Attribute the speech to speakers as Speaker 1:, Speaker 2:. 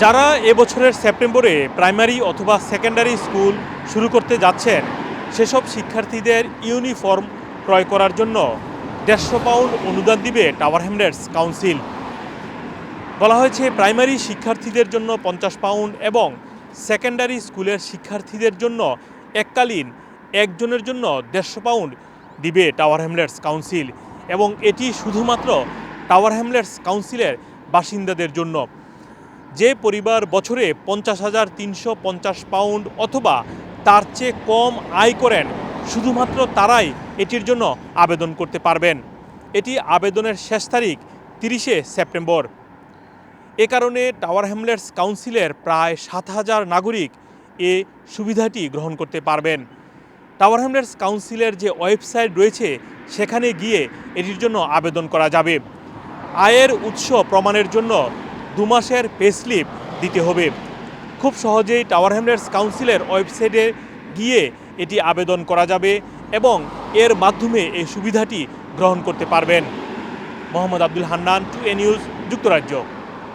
Speaker 1: যারা এবছরের সেপ্টেম্বরে প্রাইমারি অথবা সেকেন্ডারি স্কুল শুরু করতে যাচ্ছেন, সেসব শিক্ষার্থীদের ইউনিফর্ম ক্রয় করার জন্য দেড়শো পাউন্ড অনুদান দিবে টাওয়ার হ্যামলেটস কাউন্সিল। বলা হয়েছে, প্রাইমারি শিক্ষার্থীদের জন্য পঞ্চাশ পাউন্ড এবং সেকেন্ডারি স্কুলের শিক্ষার্থীদের জন্য এককালীন একজনের জন্য দেড়শো পাউন্ড দিবে টাওয়ার হ্যামলেটস কাউন্সিল এবং এটি শুধুমাত্র টাওয়ার হ্যামলেটস কাউন্সিলের বাসিন্দাদের জন্য। যে পরিবার বছরে পঞ্চাশ হাজার তিনশো পঞ্চাশ পাউন্ড অথবা তার চেয়ে কম আয় করেন, শুধুমাত্র তারাই এটির জন্য আবেদন করতে পারবেন। এটি আবেদনের শেষ তারিখ তিরিশে সেপ্টেম্বর। এ কারণে টাওয়ার হ্যামলেটস কাউন্সিলের প্রায় সাত হাজার নাগরিক এ সুবিধাটি গ্রহণ করতে পারবেন। টাওয়ার হ্যামলেটস কাউন্সিলের যে ওয়েবসাইট রয়েছে, সেখানে গিয়ে এটির জন্য আবেদন করা যাবে। আয়ের উৎস প্রমাণের জন্য দু মাসের পে স্লিপ দিতে হবে। খুব সহজেই টাওয়ার হ্যামলেটস কাউন্সিলের ওয়েবসাইটে গিয়ে এটি আবেদন করা যাবে এবং এর মাধ্যমে এই সুবিধাটি গ্রহণ করতে পারবেন। Mohammad Abdul Hannan two A news যুক্তরাজ্য।